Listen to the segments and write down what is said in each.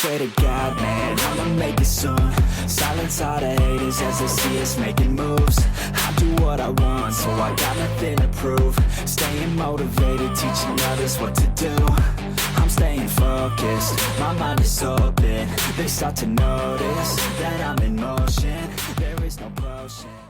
swear to God, man, I'ma make it soon. Silence all the haters as they see us making moves. I do what I want, so I got nothing to prove. Staying motivated, teaching others what to do. I'm staying focused, my mind is open. They start to notice that I'm in motion. There is no potion.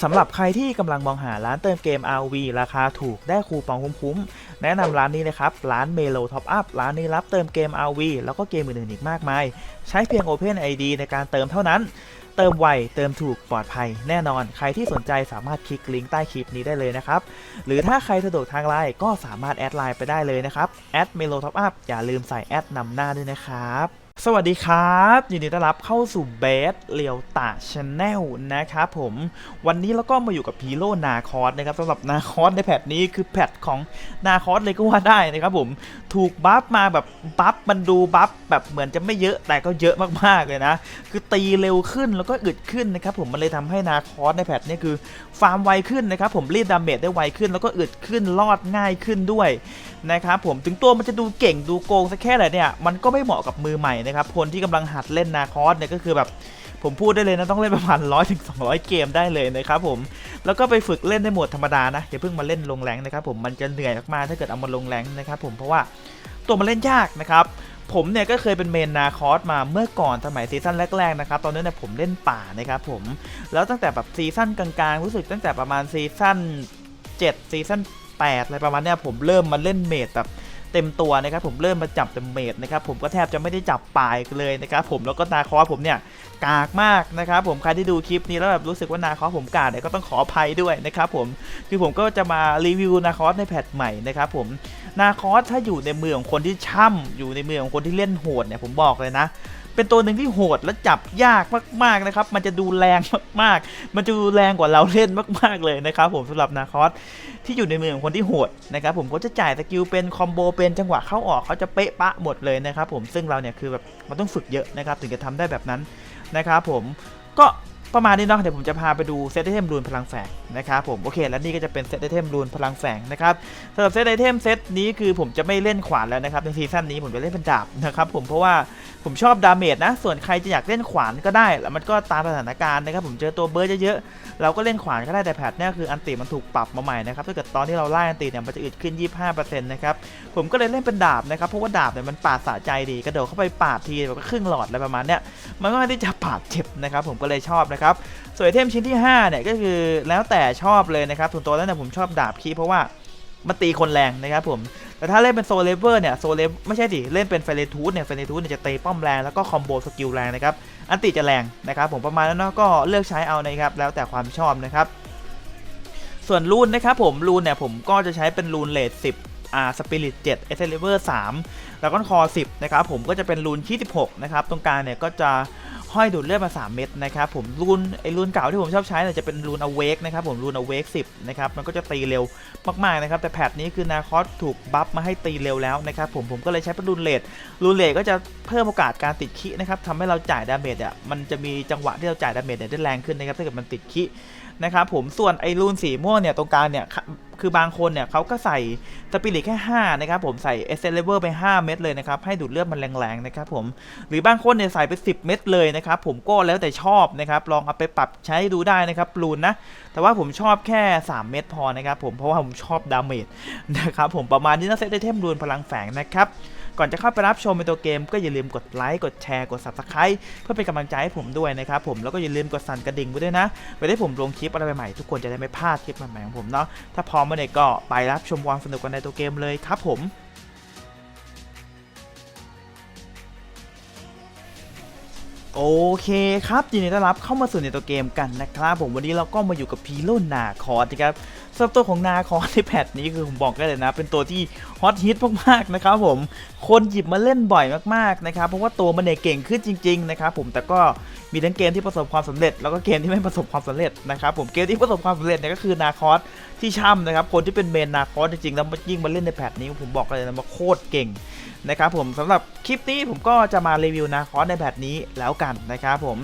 สำหรับใครที่กำลังมองหาร้านเติมเกม RV ราคาถูกได้คูปองคุ้มๆ แนะนำร้านนี้เลยครับ ร้าน Melo Top Up ร้านนี้รับเติมเกม RV แล้วก็เกมอื่นๆอีกมากมาย ใช้เพียง Open ID ในการเติมเท่านั้น เติมไว เติมถูกปลอดภัยแน่นอน ใครที่สนใจสามารถคลิกลิงก์ใต้คลิปนี้ได้เลยนะครับ หรือถ้าใครสะดวกทางไลน์ก็สามารถแอดไลน์ไปได้เลยนะครับแอด Melo Top Up อย่าลืมใส่แอดนำหน้าด้วยนะครับ สวัสดีครับยินดีต้อนรับเข้าสู่เบสเลียวตาชาแนลนะครับผมวันนี้เราก็มาอยู่กับพีโร่นาคอสนะครับสำหรับนาคอสในแพทนี้คือแพทของนาคอสเลยก็ว่าได้นะครับผมถูกบัฟมาแบบบัฟมันดูบัฟแบบเหมือนจะไม่เยอะแต่ก็เยอะมากๆเลยนะ คือตีเร็วขึ้นแล้วก็อึดขึ้นนะครับผมมันเลยทำให้นาคอสในแพทนี้คือฟาร์มไวขึ้นนะครับผมรีดดาเมจได้ไวขึ้น แล้วก็อึดขึ้นรอดง่ายขึ้นด้วย นะครับผมถึงตัวมันจะดูเก่งดูโกงสักแค่ไหนเนี่ยมันก็ไม่เหมาะกับมือใหม่นะครับคนที่กำลังหัดเล่นนาคอสเนี่ยก็คือแบบผมพูดได้เลยนะต้องเล่นประมาณร้อยถึงสองเกมได้เลยนะครับผมแล้วก็ไปฝึกเล่นในโหมดธรรมดานะอย่าเพิ่งมาเล่นลงแรงนะครับผมมันจะเหนื่อยมากๆถ้าเกิดเอามาลงแรงนะครับผมเพราะว่าตัวมันเล่นยากนะครับผมเนี่ยก็เคยเป็นเมนนาคอสมาเมื่อก่อนสมัยซีซั่นแรกๆนะครับตอนนั้นเนี่ยผมเล่นป่านะครับผมแล้วตั้งแต่แบบซีซั่นกลางๆ รู้สึกตั้งแต่ประมาณซีซั่น7ซีซั่น 8อะไรประมาณนี้ผมเริ่มมาเล่นเมดแบบเต็มตัวนะครับผมเริ่มมาจับแต่เมดนะครับผมก็แทบจะไม่ได้จับปลายเลยนะครับผมแล้วก็นาคอสผมเนี่ยกากมากนะครับผมใครที่ดูคลิปนี้แล้วแบบรู้สึกว่านาคอสผมกากเนี่ยก็ต้องขออภัยด้วยนะครับผมคือผมก็จะมารีวิวนาคอสในแพทใหม่นะครับผมนาคอสถ้าอยู่ในมือของคนที่ช่ำอยู่ในมือของคนที่เล่นโหดเนี่ยผมบอกเลยนะ เป็นตัวหนึ่งที่โหดและจับยากมากๆนะครับ มันจะดูแรงมากๆ มันจะดูแรงกว่าเราเล่นมาก ๆเลยนะครับผมสำหรับนาคอสที่อยู่ในมือของคนที่โหดนะครับผมก็จะจ่ายสกิลเป็นคอมโบเป็นจังหวะเข้าออกเขาจะเป๊ะปะหมดเลยนะครับผมซึ่งเราเนี่ยคือแบบมันต้องฝึกเยอะนะครับถึงจะทำได้แบบนั้นนะครับผมก็ประมาณนี้เนาะเดี๋ยวผมจะพาไปดูเซตไอเทมรูนพลังแฝงนะครับผมโอเค แล้วนี่ก็จะเป็นเซตไอเทมรูนพลังแฝงนะครับสำหรับเซตไอเทมเซตนี้คือผมจะไม่เล่นขวานแล้วนะครับในซีซั่นนี้ผมจะเล่นเป็นดาบนะครับผมเพราะว่า ผมชอบดาเมจนะ ส่วนใครจะอยากเล่นขวานก็ได้ แล้วมันก็ตามสถานการณ์นะครับผมเจอตัวเบิร์ดเยอะๆเราก็เล่นขวานก็ได้แต่แพทเนี่ยคืออันติมันถูกปรับมาใหม่นะครับถ้าเกิดตอนที่เราไล่อันติเนี่ยมันจะอึดขึ้น 25%นะครับผมก็เลยเล่นเป็นดาบนะครับเพราะว่าดาบเนี่ยมันปาดสะใจดีกระโดดเข้าไปปาดทีแบบครึ่งหลอดอะไรประมาณเนี้ยมันก็ไม่ได้จะปาดเจ็บนะครับผมก็เลยชอบนะครับส่วนไอเทมชิ้นที่5เนี่ยก็คือแล้วแต่ชอบเลยนะครับส่วนตัวแล้วเนี่ยผมชอบดาบคีเพราะว่ามันตีคนแรงนะครับผม แต่ถ้าเล่นเป็นโซเลเวอร์เนี่ยโซเลไม่ใช่ดิเล่นเป็นเฟรทูสเนี่ยเฟรทูสเนี่ยจะเตีป้อมแรงแล้วก็คอมโบสกิลแรงนะครับอันติจะแรงนะครับผมประมาณนั้นเนาะก็เลือกใช้เอานะครับแล้วแต่ความชอบนะครับส่วนรูนนะครับผมรูนเนี่ยผมก็จะใช้เป็นรูนเลด10อ่าสปิริต7เอเซเลเวอร์3แล้วก็คอ10นะครับผมก็จะเป็นรูนที่16นะครับตรงกลางเนี่ยก็จะ ห้อยดูดเลือดมา 3 เม็ดนะครับผมรูนไอรูนเก่าที่ผมชอบใช้เนี่ยจะเป็นรูนอเวกนะครับผมรูนอเวกสิบนะครับมันก็จะตีเร็วมากๆนะครับแต่แพทนี้คือนาคอสถูกบัฟมาให้ตีเร็วแล้วนะครับผมผมก็เลยใช้เป็นรูนเลดรูนเลดก็จะเพิ่มโอกาสการติดคินะครับทำให้เราจ่ายดาเมจอะมันจะมีจังหวะที่เราจ่ายดาเมจเนี่ยได้แรงขึ้นนะครับถ้าเกิดมันติดคิ นะครับผมส่วนไอรูนสีม่วงเนี่ยตรงกลางเนี่ยคือบางคนเนี่ยเขาก็ใส่สปิริตแค่ 5 นะครับผมใส่เอเซนเลเวอร์ไป 5 เม็ดเลยนะครับ ให้ดูดเลือดมันแรงๆนะครับผมหรือบางคนเนี่ยใส่ไป 10 เม็ดเลยนะครับ ผมก็แล้วแต่ชอบนะครับ ลองเอาไปปรับใช้ดูได้นะครับรูนนะ แต่ว่าผมชอบแค่ 3 เม็ดพอนะครับผมเพราะว่าผมชอบดาเมจนะครับผมประมาณนี้นะเซตไอเทมรูนพลังแฝงนะครับ ก่อนจะเข้าไปรับชมในตัวเกม ก็อย่าลืมกดไลค์กดแชร์กด subscribe เพื่อเป็นกำลังใจให้ผมด้วยนะครับผมแล้วก็อย่าลืมกดสั่นกระดิ่งไว้ด้วยนะเพื่อให้ผมลงคลิปอะไรใหม่ๆทุกคนจะได้ไม่พลาดคลิปใหม่ๆของผมเนาะถ้าพร้อมเมื่อไหร่ก็ไปรับชมความสนุกกันในตัวเกมเลยครับผมโอเคครับยินดีต้อนรับเข้ามาสู่ในตัวเกมกันนะครับผมวันนี้เราก็มาอยู่กับพีโลนาคอร์นะครับ รับตัวของนาคอนในแพทนี้คือผมบอกได้เลยนะ เป็นตัวที่ฮอตฮิตมากๆนะครับผมคนหยิบมาเล่นบ่อยมากๆนะครับเพราะว่าตัวมันเนี่ยเก่งขึ้นจริงๆนะครับผมแต่ก็มีทั้งเกมที่ประสบความสำเร็จ แล้วก็เกมที่ไม่ประสบความสำเร็จนะครับผมเกมที่ประสบความสำเร็จเนี่ยก็คือนาคอสที่ช่ำนะครับคนที่เป็นเมนนาคอสจริงๆแล้วยิ่งมาเล่นในแพทนี้ผมบอกเลยนะมาโคตรเก่ง นะครับผมสำหรับคลิปนี้ผมก็จะมารีวิวนาคอสในแบบนี้แล้วกันนะครับผม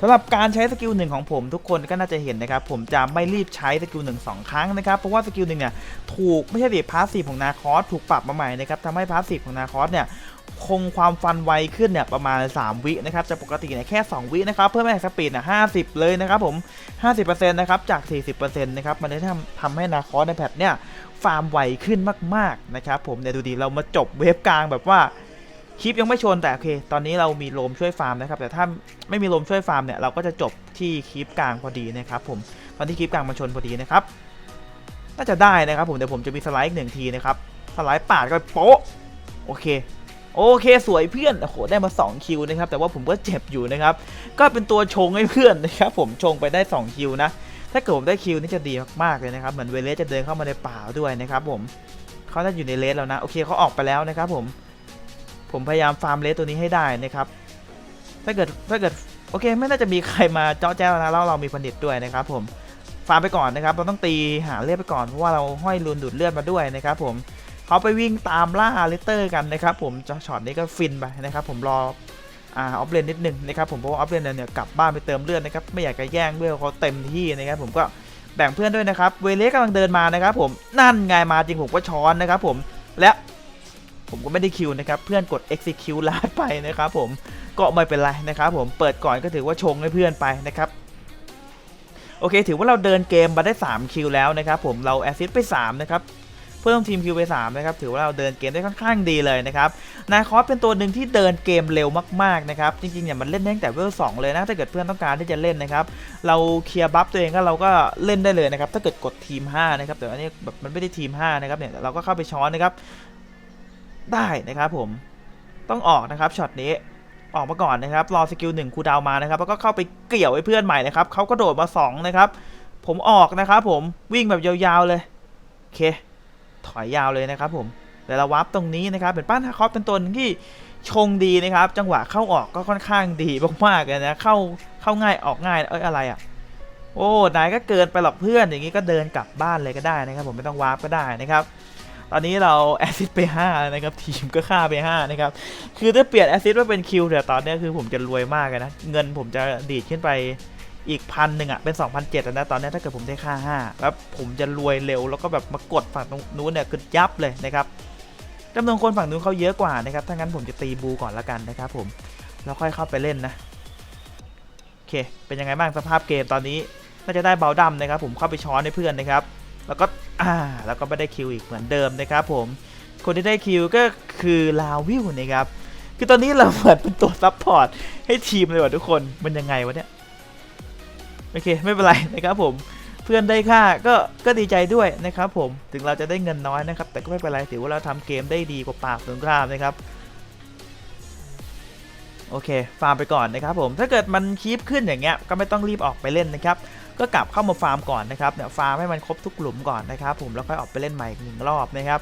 สำหรับการใช้สกิลหนึ่งของผมทุกคนก็น่าจะเห็นนะครับ ผมจะไม่รีบใช้สกิลหนึ่งสองครั้งนะครับ เพราะว่าสกิลหนึ่งเนี่ยถูกไม่ใช่ดิพาสซีฟของนาคอสถูกปรับมาใหม่นะครับทำให้พาสซีฟของนาคอสเนี่ย คงความฟันไวขึ้นเนี่ยประมาณ 3 วินะครับจากปกติเนี่ยแค่ 2 วินะครับเพิ่มแม็กสปีดเนี่ย50เลยนะครับผม 50%นะครับจาก 40%นะครับมันได้ทำทำให้นาคอสในแพทเนี่ยฟาร์มไวขึ้นมากๆนะครับผมเนี่ยดูดีเรามาจบเวฟกลางแบบว่าคลิปยังไม่ชนแต่โอเค ตอนนี้เรามีลมช่วยฟาร์มนะครับ แต่ถ้าไม่มีลมช่วยฟาร์มเนี่ยเราก็จะจบที่คลิปกลางพอดีนะครับผมตอนที่คลิปกลางมาชนพอดีนะครับน่าจะได้นะครับผมเดี๋ยวผมจะมีสไลด์อีกหนึ่งทีนะครับสไลด์ปาดก็โป๊ะโอเค โอเคสวยเพื่อนโอ้โหได้มา 2 คิวนะครับ แต่ว่าผมก็เจ็บอยู่นะครับ ก็เป็นตัวชงให้เพื่อนนะครับ ผมชงไปได้ 2 คิวนะ ถ้าเกิดผมได้คิวนี่จะดีมากๆเลยนะครับ เหมือนเวเลสจะเดินเข้ามาในป่าด้วยนะครับ ผมเขาจะอยู่ในเลสแล้วนะ โอเคเขาออกไปแล้วนะครับ ผม ผมพยายามฟาร์มเลสตัวนี้ให้ได้นะครับ ถ้าเกิดถ้าเกิดโอเคไม่น่าจะมีใครมาเจาะแจ้วนะแล้วเรามีผลิตด้วยนะครับ ผมฟาร์มไปก่อนนะครับ เราต้องตีหาเลือดไปก่อนเพราะว่าเราห้อยรูนดูดเลือดมาด้วยนะครับ ผม เขาไปวิ่งตามล่าเลเตอร์กันนะครับผมช็อตนี้ก็ฟินไปนะครับผมรออ่าออฟเลนนิดนึงนะครับผมเพราะว่าออฟเลนเนี่ยกลับบ้านไปเติมเลือดนะครับไม่อยากจะแย่งเลือดเขาเต็มที่นะครับผมก็แบ่งเพื่อนด้วยนะครับเวเลสกำลังเดินมานะครับผมนั่นไงมาจริงผมก็ช้อนนะครับผมและผมก็ไม่ได้คิวนะครับเพื่อนกด execute ลาดไปนะครับผมก็ไม่เป็นไรนะครับผมเปิดก่อนก็ถือว่าชงให้เพื่อนไปนะครับโอเค ถือว่าเราเดินเกมมาได้ 3 คิวแล้วนะครับผมเราแอซิสไป3นะครับ เพิ่มทีมคิวไป3นะครับถือว่าเราเดินเกมได้ค่อนข้างดีเลยนะครับนาคอสเป็นตัวหนึ่งที่เดินเกมเร็วมากๆนะครับจริงๆเนี่ยมันเล่นได้ตั้งแต่เวล2เลยนะถ้าเกิดเพื่อนต้องการที่จะเล่นนะครับเราเคลียร์บัฟตัวเองก็เราก็เล่นได้เลยนะครับถ้าเกิดกดทีม5นะครับแต่อันนี้แบบมันไม่ได้ทีม5นะครับเนี่ยเราก็เข้าไปช้อนนะครับได้นะครับผมต้องออกนะครับช็อตนี้ออกมาก่อนนะครับรอสกิลหนึ่งคูดาวมานะครับแล้วก็เข้าไปเกี่ยวไอ้เพื่อนใหม่นะครับเขาก็โดดมาสองนะครับผมออกนะครับผมวิ่งแบบยาวๆเลยโอเค ถอยยาวเลยนะครับผมเดี๋ยวเราวับตรงนี้นะครับเป็นป้านฮาคอฟเป็นตัวที่ชงดีนะครับ จังหวะเข้าออกก็ค่อนข้างดีมากๆเลยนะเข้าเข้าง่ายออกง่ายเอ้ยอะไรอะโอ้นายก็เกินไปหรอกเพื่อนอย่างนี้ก็เดินกลับบ้านเลยก็ได้นะครับผมไม่ต้องวาร์ปก็ได้นะครับตอนนี้เราแอซิดไป5แล้วนะครับทีมก็ฆ่าไป5นะครับคือถ้าเปลี่ยนแอซิดมาเป็นคิวแต่ตอนนี้คือผมจะรวยมากเลยนะเงินผมจะดีดขึ้นไป อีกพันหนึ่งอะ เป็น2,007นะ ตอนนี้ถ้าเกิดผมได้ค่า 5 แล้วผมจะรวยเร็ว แล้วก็แบบมากดฝั่งตรงนู้นเนี่ยคือยับเลยนะครับจำนวนคนฝั่งนู้นเขาเยอะกว่านะครับ ถ้างั้นผมจะตีบูก่อนละกันนะครับผม แล้วค่อยเข้าไปเล่นนะ โอเค เป็นยังไงบ้างสภาพเกมตอนนี้ น่าจะได้เบาดำนะครับ ผมเข้าไปช้อนให้เพื่อนนะครับ แล้วก็อ่าแล้วก็ไม่ได้คิวอีกเหมือนเดิมนะครับผม คนที่ได้คิวก็คือลาวิวนะครับ คือตอนนี้เราเหมือนเป็นตัวซัพพอร์ตให้ทีมเลยว่ะทุกคน มันยังไงวะเนี่ย โอเคไม่เป็นไรนะครับผมเพื่อนได้ค่าก็ก็ดีใจด้วยนะครับผมถึงเราจะได้เงินน้อยนะครับ แต่ก็ไม่เป็นไรถือว่าเราทำเกมได้ดีกว่าปราบสงครามนะครับโอเคฟาร์มไปก่อนนะครับผมถ้าเกิดมันคีปขึ้นอย่างเงี้ยก็ไม่ต้องรีบออกไปเล่นนะครับก็กลับเข้ามาฟาร์มก่อนนะครับเนี่ยฟาร์มให้มันครบทุกหลุมก่อนนะครับผมแล้วค่อยออกไปเล่นใหม่อีกหนึ่งรอบนะครับ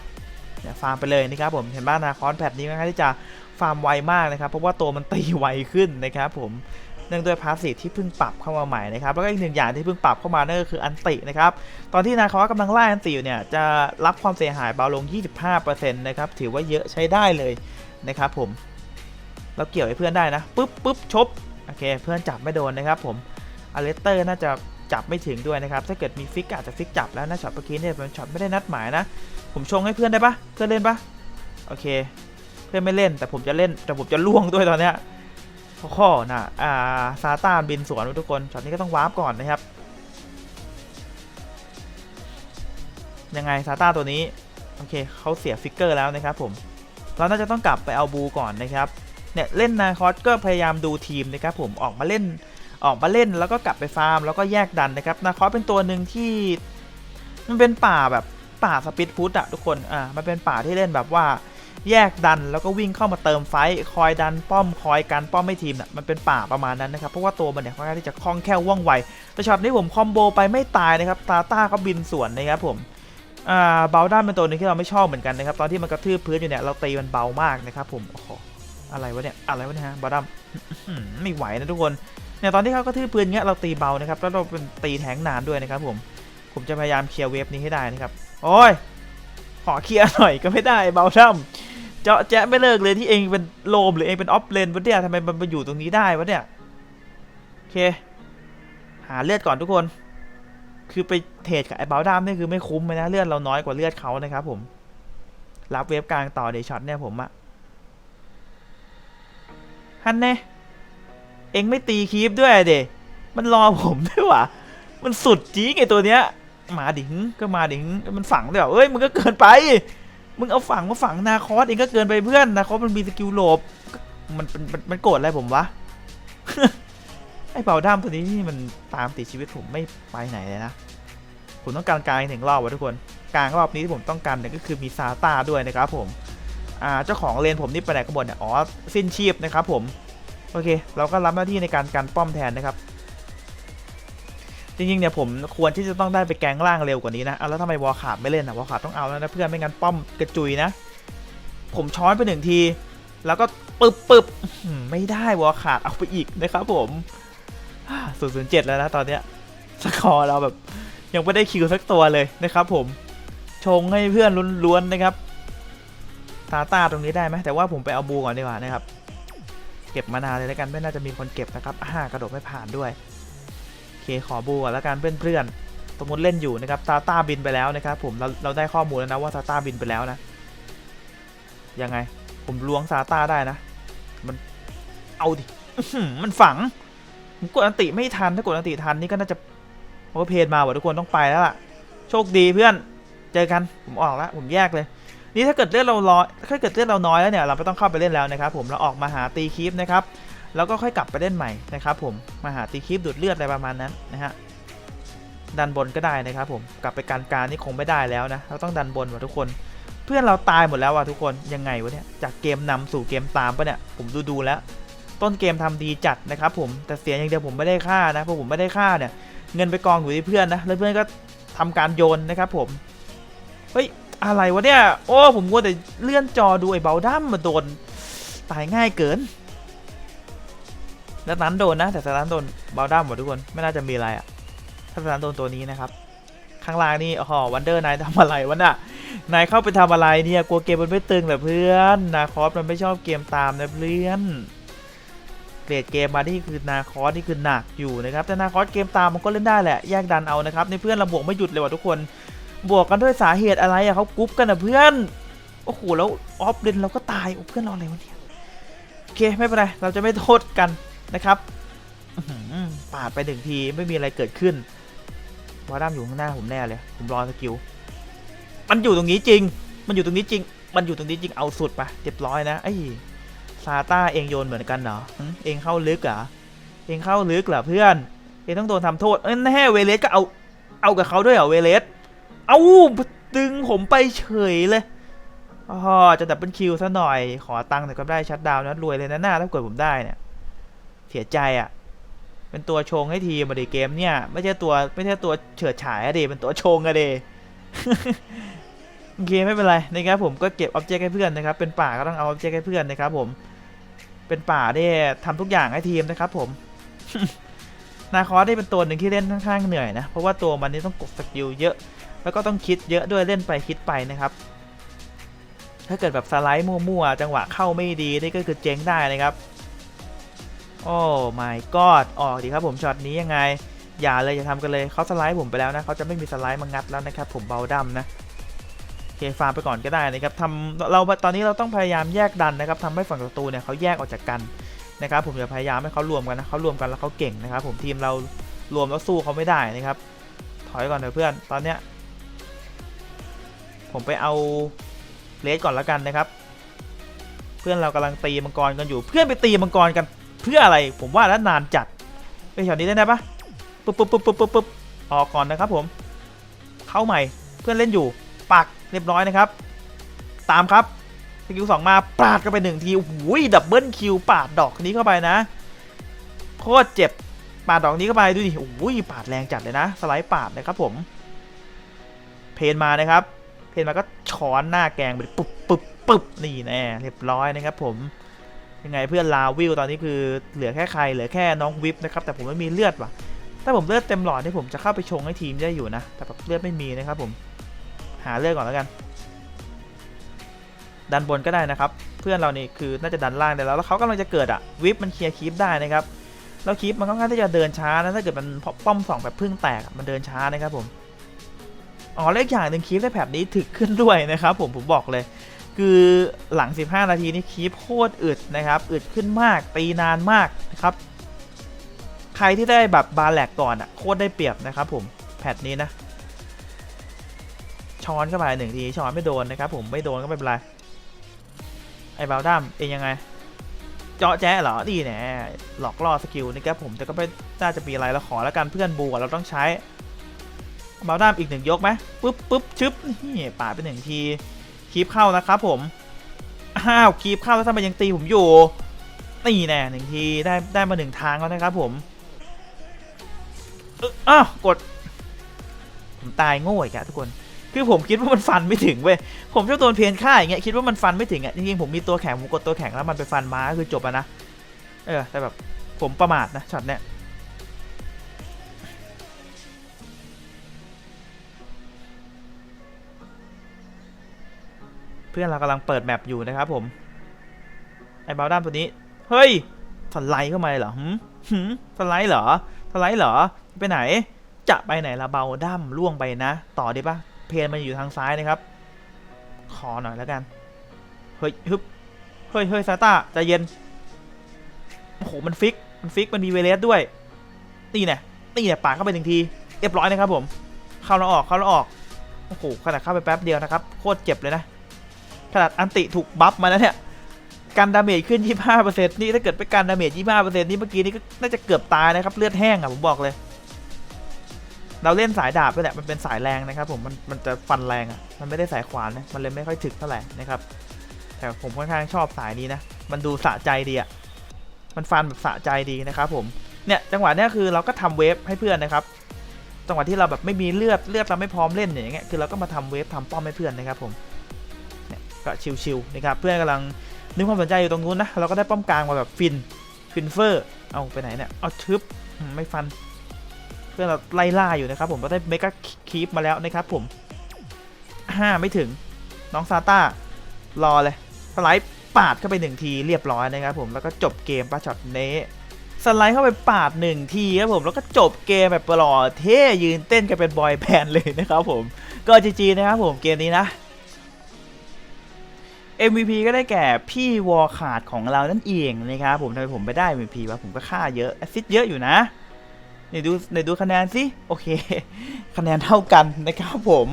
เนี่ยฟาร์มไปเลยนะครับผมเห็นบ้านนาคอนแพทนี้ค่อนข้างที่จะฟาร์มไวมากนะครับเพราะว่าตัวมันตีไวขึ้นนะครับผม นื่องด้วยพาสซีฟที่เพิ่งปรับเข้ามาใหม่นะครับแล้วก็อีกหนึ่งอย่างที่เพิ่งปรับเข้ามานั่นก็คืออันตินะครับตอนที่นาคอสกำลังไล่อันติอยู่เนี่ยจะรับความเสียหายเบาลง 25%นะครับถือว่าเยอะใช้ได้เลยนะครับผมเราเกี่ยวให้เพื่อนได้นะปุ๊บปุ๊บชบโอเคเพื่อนจับไม่โดนนะครับผมอเลสเตอร์น่าจะจับไม่ถึงด้วยนะครับถ้าเกิดมีฟิกอาจจะฟิกจับแล้วนะช็อตเมื่อกี้เนี่ยเป็นช็อตไม่ได้นัดหมายนะ ผมชงให้เพื่อนได้ปะเพื่อนเล่นปะโอเค เพื่อนไม่เล่นแต่ผมจะเล่นแต่ผมจะล่วงด้วยตอนเนี้ย ข้อนะอ่าซาตานบินสวนทุกคนช็อตนี้ก็ต้องวาร์ปก่อนนะครับ ยังไงซาตาตัวนี้ โอเคเขาเสียฟิกเกอร์แล้วนะครับผมเราน่าจะต้องกลับไปเอาบูก่อนนะครับเนี่ยเล่นนาคอสก็พยายามดูทีมนะครับผมออกมาเล่นออกมาเล่นแล้วก็กลับไปฟาร์มแล้วก็แยกดันนะครับนาคอสเป็นตัวหนึ่งที่มันเป็นป่าแบบป่าสปิดฟุตอะทุกคนอ่ามันเป็นป่าที่เล่นแบบว่า แยกดันแล้วก็วิ่งเข้ามาเติมไฟคอยดันป้อมคอยกันป้อมไม่ทีมน่ะมันเป็นป่าประมาณนั้นนะครับเพราะว่าตัวมันเนี่ยค่อนข้างที่จะคล่องแคล่วว่องไวแต่ช็อตนี้ผมคอมโบไปไม่ตายนะครับตาต้าก็บินสวนนะครับผมอ่าเบลด้านเป็นตัวหนึงที่เราไม่ชอบเหมือนกันนะครับตอนที่มันกระทืบพื้นอยู่เนี่ยเราตีมันเบามากนะครับผมโอ้โหอะไรวะเนี่ยอะไรวะเนี่ยฮะเบลด้าไม่ไหวนะทุกคนเนี่ยตอนที่เขากระทืบพื้นเงี้ยเราตีเบานะครับแล้วเราเป็นตีแทงนานด้วยนะครับผมผมจะพยายามเคลียร์เวฟนี้ให้ได้นะครับโอ้ยขอเคลียร์หน่อยก็ไม่ได้เบาด้า เจาะแจ๊ะไม่เลิกเลยที่เองเป็นโลมหรือเองเป็นออฟเลนวะเนี่ยทำไมมันมาอยู่ตรงนี้ได้วะเนี่ยโอเค หาเลือดก่อนทุกคน คือไปเทรดกับไอ้เบลดามนี่คือไม่คุ้มเลยนะเลือดเราน้อยกว่าเลือดเขานะครับผม รับเวฟกลางต่อเดยวช็อตเนี่ยผมอะฮันเน่เองไม่ตีคีปด้วยเดมันรอผมด้วยวะมันสุดจีไงตัวเนี้ยมาดิงก็มาดิงมันฝังด้วยเอเอ้ยมึงก็เกินไป มึงเอาฝังมาฝังนาคอสเองก็เกินไปเพื่อนนาคอสมันมีสกิลโหลบมันมันมันมันโกรธอะไรผมวะ ไอ้เป่าด้ามตัวนี้นี่มันตามติดชีวิตผมไม่ไปไหนเลยนะ ผมต้องการกลางหนึ่งรอบวะทุกคนกลางรอบนี้ที่ผมต้องการเนี่ยก็คือมีซาตาด้วยนะครับผม อ่าเจ้าของเลนผมนี่ไปไหนกันหมดเนี่ยอ๋อสิ้นชีพนะครับผม โอเค เราก็รับหน้าที่ในการกันป้อมแทนนะครับ ริงๆเนี่ยผมควรที่จะต้องได้ไปแกงล่างเร็วกว่านี้นะเอาแล้วทำไมวอลขาดไม่เล่นอะวอลขาดต้องเอาแล้วนะเพื่อนไม่งั้นป้อมกระจุยนะ ผมช้อนไปหนึ่งที แล้วก็ปึ๊บปึ๊บไม่ได้วอลขาดเอาไปอีกนะครับผมศูนย์ศูนย์เจ็ดแล้วนะตอนเนี้ยสกอร์เราแบบยังไม่ได้คิวสักตัวเลยนะครับ ผมชงให้เพื่อนล้วนๆนะครับตาตาตรงนี้ได้ไหมแต่ว่าผมไปเอาบูก่อนดีกว่านะครับ เก็บมานานเลยแล้วกันไม่น่าจะมีคนเก็บนะครับอ่ากระโดดไม่ผ่านด้วย เคขอบูก่อนแล้วกันเพื่อนๆ สมมติเล่นอยู่นะครับตาตาบินไปแล้วนะครับผมเราเราได้ข้อมูลแล้วนะว่าตาตาบินไปแล้วนะ ยังไง ผมล้วงซาตาได้นะ มันเอาดิมันฝังผมกดอันติไม่ทันถ้ากดอันติทันนี่ก็น่าจะโอเวอร์เพนมาว่ะทุกคนต้องไปแล้วล่ะ โชคดีเพื่อนเจอกันผมออกแล้วผมแยกเลยนี่ถ้าเกิดเลือดเราร้อยถ้าเกิดเลือดเราน้อยแล้วเนี่ยเราไม่ต้องเข้าไปเล่นแล้วนะครับผมเราออกมาหาตีคีฟนะครับ แล้วก็ค่อยกลับไปเล่นใหม่นะครับผมมาหาตีคีฟดูดเลือดอะไรประมาณนั้นนะฮะดันบนก็ได้นะครับผมกลับไปการการนี่คงไม่ได้แล้วนะเราต้องดันบนว่ะทุกคน เพื่อนเราตายหมดแล้วว่ะทุกคนยังไงวะเนี่ยจากเกมนำสู่เกมตามปะเนี่ยผมดูดูแล้ว ต้นเกมทำดีจัดนะครับผมแต่เสียอย่างเดียวผมไม่ได้ค่านะเพราะผมไม่ได้ค่าเนี่ยเงินไปกองอยู่ที่เพื่อนนะแล้วเพื่อนก็ทำการโยนนะครับผมเฮ้ยอะไรวะเนี่ยโอ้ผมกลัวแต่เลื่อนจอดูไอ้เบลดัมมาโดนตายง่ายเกิน แล้วนั้นโดนนะแต่สนั้นโดนเบลดัมหมดทุกคนไม่น่าจะมีอะไรอะถ้าสนั้นโดนตัวนี้นะครับข้างล่างนี่อ๋อวันเดอร์นายทำอะไรวะน่ะนายเข้าไปทำอะไรเนี่ยกลัวเกมมันไม่ตึงเหรอเพื่อนนาคอสมันไม่ชอบเกมตามนะเพื่อนเกรดเกมมาที่คือนาคอสนี่คือหนักอยู่นะครับแต่นาคอสเกมตามมันก็เล่นได้แหละแยกดันเอานะครับในเพื่อนเราบวกไม่หยุดเลยว่ะทุกคน บวกกันด้วยสาเหตุอะไรอะเขากรุ๊ปกันอะเพื่อนโอ้โหแล้วออฟเลนเราก็ตายโอ้เพื่อนเราอะไรวะเนี่ยโอเคไม่เป็นไรเราจะไม่โทษกัน นะครับปาดไปหนึ่งทีไม่มีอะไรเกิดขึ้นวาด้ามอยู่ข้างหน้าผมแน่เลย ผมรอสกิล มันอยู่ตรงนี้จริง มันอยู่ตรงนี้จริง มันอยู่ตรงนี้จริง เอาสุดไปเรียบร้อยนะไอ้ซาต้าเองโยนเหมือนกันเหรอ เองเข้าลึกเหรอ เองเข้าลึกเหรอเพื่อน เองต้องโดนทำโทษ เอ้ยแน่เวเลสก็เอา เอากับเขาด้วยเหรอเวเลส เอาดึงผมไปเฉยเลยอ๋อจะดับเบิลคิวซะหน่อย ขอตังค์แต่อยก็ได้ชัดดาวน์นะรวยเลยนะหน้าถ้าเกิดผมได้เนี่ย เสียใจอะ่ะ เป็นตัวชงให้ทีมมาดิเกมเนี่ย ไม่ใช่ตัวไม่ใช่ตัวเฉิดฉายอะดิเป็นตัวชงอะดิโอเคไม่เป็นไรนะครับผมก็เก็บออบเจกต์ให้เพื่อนนะครับ เป็นป่าก็ต้องเอาออบเจกต์ให้เพื่อนนะครับ ผม เป็นป่าได้ทำทุกอย่างให้ทีมนะครับ ผมนาคอสได้เป็นตัวหนึ่งที่เล่นค่อนข้างเหนื่อยนะ เพราะว่าตัวมันนี่ต้องกดสกิลเยอะ แล้วก็ต้องคิดเยอะด้วยเล่นไปคิดไปนะครับ ถ้าเกิดแบบสไลด์มั่วๆจังหวะเข้าไม่ดีนี่ก็คือเจ๊งได้นะครับ โอ้ my god ออกดีครับผมช็อตนี้ยังไง อย่าเลยอย่าทำกันเลยเขาสไลด์ผมไปแล้วนะเขาจะไม่มีสไลด์มางัดแล้วนะครับผมเบาดำนะโอเคฟาร์มไปก่อนก็ได้นะครับทำเราตอนนี้เราต้องพยายามแยกดันนะครับทำให้ฝั่งศัตรูเนี่ยเขาแยกออกจากกันนะครับผมจะพยายามให้เขารวมกันนะเขารวมกันแล้วเขาเก่งนะครับผมทีมเรารวมแล้วสู้เขาไม่ได้นะครับ ถอยก่อนเถอะเพื่อนตอนเนี้ยผมไปเอาเลสก่อนแล้วกันนะครับ เพื่อนเรากำลังตีมังกรกันอยู่ เพื่อนไปตีมังกรกัน เพื่ออะไรผมว่าแล้วนานจัดไปแถวนี้ได้ไหมปะปุ๊บปุ๊บปุ๊บปุ๊บปุ๊บปุ๊บออกก่อนนะครับผม เข้าใหม่เพื่อนเล่นอยู่ปักเรียบร้อยนะครับ ตามครับไปกิลสองมาปาดกันไปหนึ่งทีโอ้โหดับเบิลคิวปาดดอกนี้เข้าไปนะโคตรเจ็บปาดดอกนี้เข้าไปดูดิโอ้ยปาดแรงจัดเลยนะ สไลด์ปาดนะครับผม เพนมานะครับ เพนมาก็ช้อนหน้าแกงไปปุ๊บปุ๊บปุ๊บนี่แน่เรียบร้อยนะครับผม ยังไงเพื่อนลาวิวตอนนี้คือเหลือแค่ใครเหลือแค่น้องวิปนะครับแต่ผมไม่มีเลือดว่ะ ถ้าผมเลือดเต็มหลอดนี่ผมจะเข้าไปชงให้ทีมได้อยู่นะ แต่แบบเลือดไม่มีนะครับผมหาเลือดก่อนแล้วกัน ดันบนก็ได้นะครับ เพื่อนเรานี่คือน่าจะดันล่างได้แล้วแล้วเขากำลังจะเกิดอะวิปมันเคลียร์คีปได้นะครับแล้วคีปมันค่อนข้างที่จะเดินช้านะถ้าเกิดมันป้อมสองแบบพึ่งแตกมันเดินช้านะครับผมอ๋อเลขอย่างหนึ่งคีปได้แผบนี้ถึกขึ้นด้วยนะครับผมผมบอกเลย คือหลัง 15 นาทีนี่คีปโคตรอึดนะครับ อึดขึ้นมาก ตีนานมากนะครับ ใครที่ได้แบบบาแหลกก่อนอะโคตรได้เปรียบนะครับผม แพทนี้นะ ช้อนเข้าไปหนึ่งทีช้อนไม่โดนนะครับผมไม่โดนก็ไม่เป็นไร ไอ้บาลดัมเองยังไง เจาะแจ๊เหรอดีแน่หลอกล่อสกิลนะครับผมแต่ก็ไม่น่าจะมีอะไรเราขอแล้วกันเพื่อนบูอะเราต้องใช้บาลดัมอีกหนึ่งยกไหมปุ๊บปุ๊บชึบนี่ปาดไปหนึ่งที คีบเข้านะครับผม อ้าวคีบเข้าแล้วทำไมยังตีผมอยู่นี่แน่หนึ่งทีได้ได้มาหนึ่งทางแล้วนะครับผมเอ้าวกด ผมตายโง่อีกอะทุกคน คือผมคิดว่ามันฟันไม่ถึงเว้ย ผมชอบโดนเพนฆ่าอย่างเงี้ยคิดว่ามันฟันไม่ถึงอะจริงๆผมมีตัวแข็งผมกดตัวแข็งแล้วมันไปฟันม้าก็คือจบอะนะ เออแต่แบบผมประมาทนะช็อตเนี้ย เพื่อนเรากำลังเปิดแมปอยู่นะครับผม ไอ้บาลด้ามตัวนี้ เฮ้ยสไลด์เข้ามาเลยเหรอหืมหืมสไลด์เหรอสไลด์เหรอ ไปไหน จะไปไหนละเบาดั้มล่วงไปนะ ต่อดีปะเพนมันอยู่ทางซ้ายนะครับ ขอหน่อยแล้วกัน เฮ้ยฮึบ เฮ้ยเฮ้ยซาต้าใจเย็น โอ้โห มันฟิก มันฟิก มันมีเวเลสด้วย นี่เนี่ยนี่เนี่ยปาดเข้าไปหนึ่งที เรียบร้อยนะครับผม เข้าแล้วออก เข้าแล้วออก โอ้โห ขนาดเข้าไปแป๊บเดียวนะครับ โคตรเจ็บเลยนะ ขนาดอันติถูกบัฟมาแล้วเนี่ยการดาเมจขึ้น 25%นี่ถ้าเกิดไปการดาเมจ 25%นี่เมื่อกี้นี่ก็น่าจะเกือบตายนะครับ เลือดแห้งอะผมบอกเลย เราเล่นสายดาบด้วยแหละมันเป็นสายแรงนะครับ ผมมันมันจะฟันแรงอะมันไม่ได้สายขวานนะมันเลยไม่ค่อยถึกเท่าไหร่นะครับ แต่ผมค่อนข้างชอบสายนี้นะ มันดูสะใจดีอะมันฟันแบบสะใจดีนะครับ ผมเนี่ยจังหวะเนี้ยคือเราก็ทำเวฟให้เพื่อนนะครับจังหวะที่เราแบบไม่มีเลือดเลือดเราไม่พร้อมเล่นอย่างเงี้ยคือเราก็มาทำเวฟทำป้อมให้เพื่อนนะครับผมเก็ชิวๆนะครับเพื่อนกำลังนึกความสนใจอยู่ตรงนู้นนะเราก็ได้ป้อมกลางมาแบบฟินฟินเฟอร์เอาไปไหนเนี่ยเอาชึบไม่ฟัน เพื่อนเราไล่ล่าอยู่นะครับผมเราได้เมกาคีปมาแล้วนะครับผมห้าไม่ถึงน้องซาต้ารอเลยสไลด์ปาดเข้าไปหนึ่งทีเรียบร้อยนะครับผมแล้วก็จบเกมปะช็อตเนี้สไลด์เข้าไปปาดหนึ่งทีครับผมแล้วก็จบเกมแบบปลอเท่ยืนเต้นกันเป็นบอยแบนด์เลยนะครับผมก็จีจีนะครับผมเกมนี้นะ MVP ก็ได้แก่พี่วอลขาดของเรานั่นเองนะครับผมทำไมผมไปได้ MVP วะผมก็ค่าเยอะแอซิดเยอะอยู่นะเดี๋ยวดูเดี๋ยวดูคะแนนสิโอเค คะแนนเท่ากันนะครับผม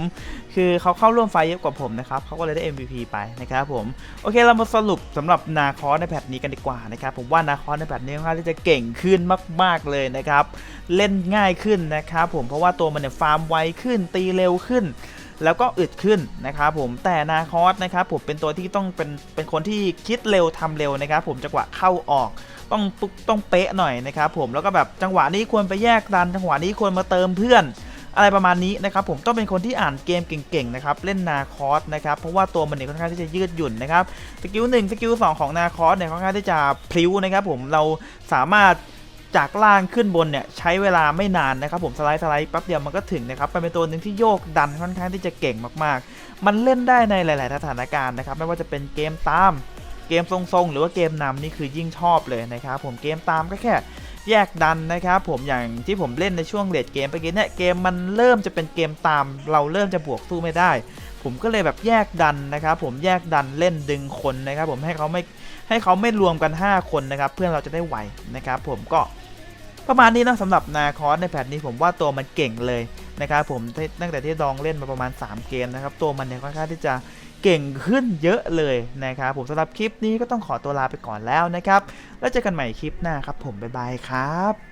คือเขาเข้าร่วมไฟเยอะกว่าผมนะครับเขาก็เลยได้ MVP ไปนะครับผมโอเคเรามาสรุปสำหรับนาคอสในแพทนี้กันดีกว่านะครับผมว่านาคอสในแพทนี้ค่อนข้างที่จะเก่งขึ้นมาก ๆเลยนะครับ เล่นง่ายขึ้นนะครับผมเพราะว่าตัวมันเนี่ยฟาร์มไวขึ้นตีเร็วขึ้น แล้วก็อึดขึ้นนะครับผมแต่นาคอสนะครับผมเป็นตัวที่ต้องเป็นเป็นคนที่คิดเร็วทำเร็วนะครับผมจังหวะเข้าออกต้องปุ๊บต้องเป๊ะหน่อยนะครับผมแล้วก็แบบจังหวะนี้ควรไปแยกดัน จังหวะนี้ควรมาเติมเพื่อนอะไรประมาณนี้นะครับผมต้องเป็นคนที่อ่านเกมเก่งๆนะครับเล่นนาคอสนะครับเพราะว่าตัวมันเนี่ยค่อนข้างที่จะยืดหยุ่นนะครับสกิลหนึ่งสกิลสองของนาคอสเนี่ยค่อนข้างที่จะพลิ้วนะครับผมเราสามารถ จากล่างขึ้นบนเนี่ยใช้เวลาไม่นานนะครับผมสไลด์สไลด์แป๊บเดียวมันก็ถึงนะครับเป็นตัวหนึ่งที่โยกดันค่อนข้างที่จะเก่งมากๆ มันเล่นได้ในหลาย ๆ สถานการณ์นะครับไม่ว่าจะเป็นเกมตามเกมทรงๆ หรือว่าเกมนำนี่คือยิ่งชอบเลยนะครับผมเกมตามก็แค่แยกดันนะครับผมอย่างที่ผมเล่นในช่วงเลดเกมไปกี้เนี่ยเกมมันเริ่มจะเป็นเกมตาม เราเริ่มจะบวกสู้ไม่ได้ ผมก็เลยแบบแยกดันนะครับผมแยกดันเล่นดึงคนนะครับผมให้เขาไม่ให้เขาไม่รวมกัน 5 คนนะครับเพื่อนเราจะได้ไหวนะครับผมก็ ประมาณนี้นะสำหรับนาคอสในแพทนี้ผมว่าตัวมันเก่งเลยนะครับผมตั้งแต่ที่ลองเล่นมาประมาณ 3 เกมนะครับตัวมันเนี่ยค่อนข้างที่จะเก่งขึ้นเยอะเลยนะครับผมสำหรับคลิปนี้ก็ต้องขอตัวลาไปก่อนแล้วนะครับ แล้วเจอกันใหม่คลิปหน้าครับผมบ๊ายบายครับ